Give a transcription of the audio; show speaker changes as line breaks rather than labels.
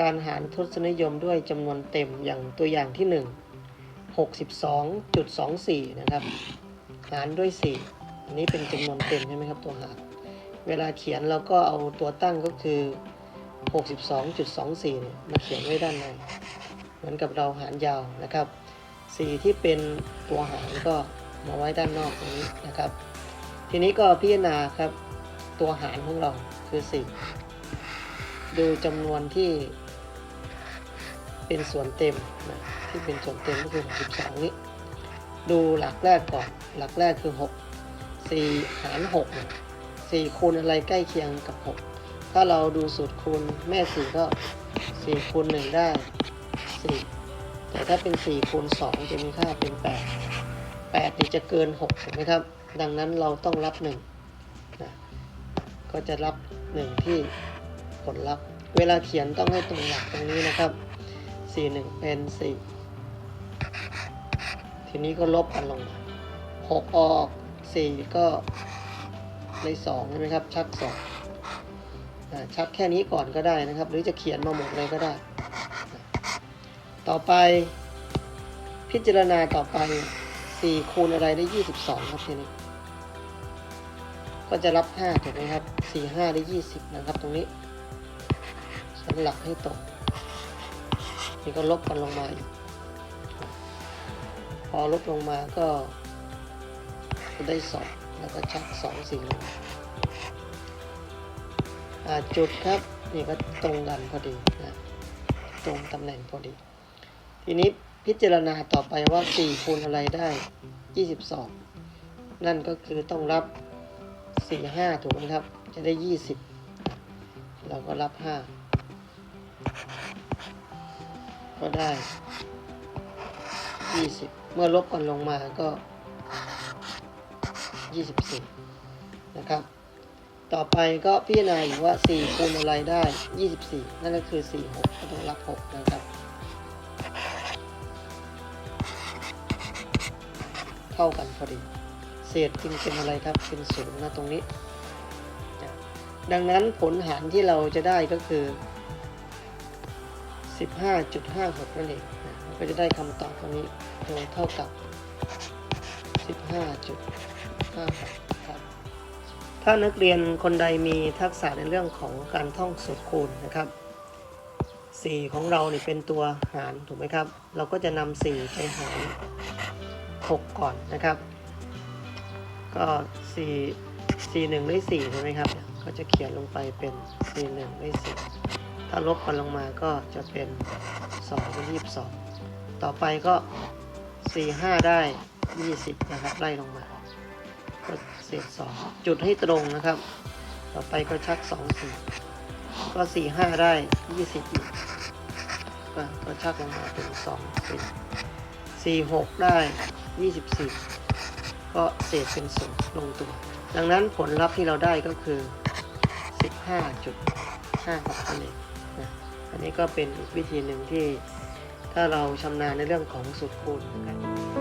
การหารทศนิยมด้วยจำนวนเต็มอย่างตัวอย่างที่ 1 62.24 นะครับ หารด้วย 4 อันนี้เป็นจำนวนเต็มใช่ไหมครับตัวหาร เวลาเขียนเราก็เอาตัวตั้งก็คือ 62.24 เนี่ยมาเขียนไว้ด้านใน เหมือนกับเราหารยาวนะครับ 4 ที่เป็นตัวหารก็มาไว้ด้านนอกตรงนี้นะครับ ทีนี้ก็พิจารณาครับตัวหารของเราคือ 4 ดูจำนวนที่ เป็นส่วนเต็มนะที่เป็นส่วนเต็มก็คือ 62 นี้ ดูหลักแรกก่อน หลักแรกคือ 6 4 หาร 6 4 คูณอะไรใกล้เคียงกับ 6 ถ้าเราดูสูตรคูณแม่ 4 ก็ 4 คูณ 1 ได้ 4 แต่ถ้าเป็น 4 คูณ 2 จะมีค่าเป็น 8 8นี่จะเกิน6ถูกไหมครับ ดังนั้นเราต้องรับ1นะก็จะรับ 1 ที่ผลลัพธ์ เวลาเขียนต้องให้ตรงหลักตรงนี้นะครับ 4 1เป็น4ทีนี้ก็ลบกันลงมา6ออก4ก็ได้2ใช่ไหมครับ ชัก2อ่าชักแค่นี้ก่อนก็ได้นะครับ หรือจะเขียนมาหมดเลยก็ได้ ต่อไป พิจารณาต่อไป 4 คูณอะไรได้ 22 ครับทีนี้ ก็จะรับ 5 ถูกไหมครับ 4 5 ได้ 20 นะครับตรงนี้เขียนหลักให้ตรงี่ก็ลบกันลงมาอีกพอลบลงมาก็ได้2แล้วก็ชัก2 4ลงอ่าจุดครับนี่ก็ตรงกันพอดีนะตรงตำแหน่งพอดี ทีนี้พิจารณาต่อไปว่า 4 คูณอะไรได้ 22 นั่นก็คือต้องรับ 4 5 ถูกไหมครับ จะได้ 20 เราก็รับ 5 ก็ได้ 20 เมื่อลบกันลงมาก็ 24 นะครับ ต่อไปก็พิจารณาอีกว่า 4 คูณอะไรได้ 24 นั่นก็คือ 4 6ก็ต้องรับ 6 นะครับ เท่ากันพอดีเศษจึงเป็นอะไรครับ เป็นศูนย์นะตรงนี้ ดังนั้นผลหารที่เราจะได้ก็คือ 15.56นั่นเองนะก็จะได้คำตอบตรงนี้โดยเท่ากับ 15.56ครับถ้านักเรียนคนใดมีทักษะในเรื่องของการท่องสูตรคูณนะครับ4ของเราเนี่เป็นตัวหารถูกไหมครับ เราก็จะนำ4ไปหาร 6 ก่อนนะครับ ก็ 4 4 1ได้4ใช่ไหมครับ ก็จะเขียนลงไปเป็น 4 1ได้4 ถ้าลบกันลงมาก็จะเป็น2เป็น22 ต่อไปก็ 4 5 ได้ 20 นะครับ ไล่ลงมา ก็เศษ 2 จุดให้ตรงนะครับ ต่อไปก็ชัก 2 4 ก็ 4 5 ได้ 20อีกก็ก็ชักลงมาเป็น2 4 4 6 ได้ 24 ก็เศษเป็นศูนย์ลงตัว ดังนั้นผลลัพธ์ที่เราได้ก็คือ 15.56นั่นเองนะ อันนี้ก็เป็นอีกวิธีหนึ่งที่ถ้าเราชำนาญในเรื่องของสูตรคูณนะครับ